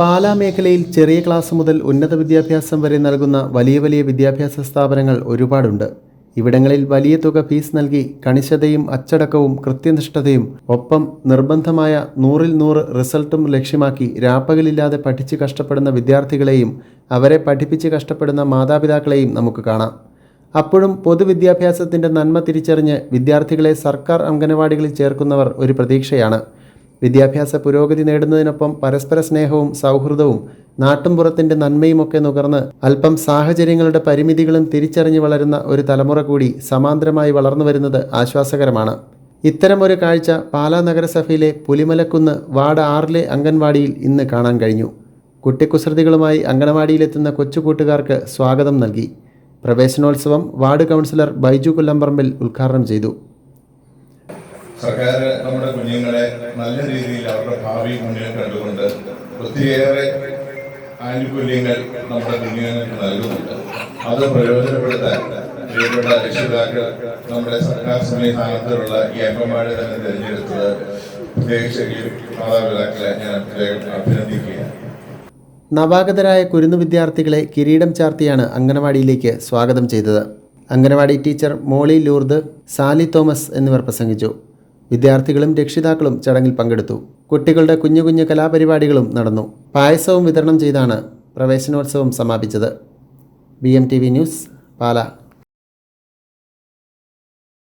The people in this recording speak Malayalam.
പാലാ മേഖലയിൽ ചെറിയ ക്ലാസ് മുതൽ ഉന്നത വിദ്യാഭ്യാസം വരെ നൽകുന്ന വലിയ വലിയ വിദ്യാഭ്യാസ സ്ഥാപനങ്ങൾ ഒരുപാടുണ്ട്. ഇവിടങ്ങളിൽ വലിയ തുക ഫീസ് നൽകി കണിശതയും അച്ചടക്കവും കൃത്യനിഷ്ഠതയും ഒപ്പം നിർബന്ധമായ നൂറിൽ നൂറ് റിസൾട്ടും ലക്ഷ്യമാക്കി രാപ്പകലില്ലാതെ പഠിച്ച് കഷ്ടപ്പെടുന്ന വിദ്യാർത്ഥികളെയും അവരെ പഠിപ്പിച്ച് കഷ്ടപ്പെടുന്ന മാതാപിതാക്കളെയും നമുക്ക് കാണാം. അപ്പോഴും പൊതുവിദ്യാഭ്യാസത്തിന്റെ നന്മ തിരിച്ചറിഞ്ഞ് വിദ്യാർത്ഥികളെ സർക്കാർ അംഗനവാടികളിൽ ചേർക്കുന്നവർ ഒരു പ്രതീക്ഷയാണ്. വിദ്യാഭ്യാസ പുരോഗതി നേടുന്നതിനൊപ്പം പരസ്പര സ്നേഹവും സൗഹൃദവും നാട്ടുംപുറത്തിന്റെ നന്മയുമൊക്കെ നുകർന്ന് അല്പം സാഹചര്യങ്ങളുടെ പരിമിതികളും തിരിച്ചറിഞ്ഞു വളരുന്ന ഒരു തലമുറ കൂടി സമാന്തരമായി വളർന്നു വരുന്നത് ആശ്വാസകരമാണ്. ഇത്തരമൊരു കാഴ്ച പാലാ നഗരസഭയിലെ പുലിമലക്കുന്ന് വാർഡ് ആറിലെ അംഗൻവാടിയിൽ ഇന്ന് കാണാൻ കഴിഞ്ഞു. കുട്ടിക്കുസൃതികളുമായി അംഗനവാടിയിലെത്തുന്ന കൊച്ചുകൂട്ടുകാർക്ക് സ്വാഗതം നൽകി. പ്രവേശനോത്സവം വാർഡ് കൗൺസിലർ ബൈജു കൊല്ലംപറമ്പിൽ ഉദ്ഘാടനം ചെയ്തു. സർക്കാർ നമ്മുടെ കുഞ്ഞുങ്ങളെ നല്ല രീതിയിൽ അവരുടെ ഭാവി മുന്നിൽ കണ്ടുകൊണ്ട് ഒത്തിരിയേറെ ആനുകൂല്യങ്ങൾ നമ്മുടെ കുഞ്ഞുങ്ങൾക്ക് നൽകുന്നുണ്ട്. അത് പ്രയോജനപ്പെടുത്താൻ പ്രിയപ്പെട്ട രക്ഷിതാക്കൾ നമ്മുടെ സർക്കാർ സംവിധാനത്തിലുള്ള ഈ അംഗന്മാരെ തന്നെ തിരഞ്ഞെടുത്തത് പ്രത്യേകിച്ച് മാതാപിതാക്കളെ ഞാൻ അഭിനന്ദിക്കുകയാണ്. നവാഗതരായ കുരുന്നു വിദ്യാർത്ഥികളെ കിരീടം ചാർത്തിയാണ് അംഗനവാടിയിലേക്ക് സ്വാഗതം ചെയ്തത്. അംഗനവാടി ടീച്ചർ മോളി ലൂർദ് സാലി തോമസ് എന്നിവർ പ്രസംഗിച്ചു. വിദ്യാർത്ഥികളും രക്ഷിതാക്കളും ചടങ്ങിൽ പങ്കെടുത്തു. കുട്ടികളുടെ കുഞ്ഞു കുഞ്ഞു കലാപരിപാടികളും നടന്നു. പായസവും വിതരണം ചെയ്താണ് പ്രവേശനോത്സവം സമാപിച്ചത്. B news Pala.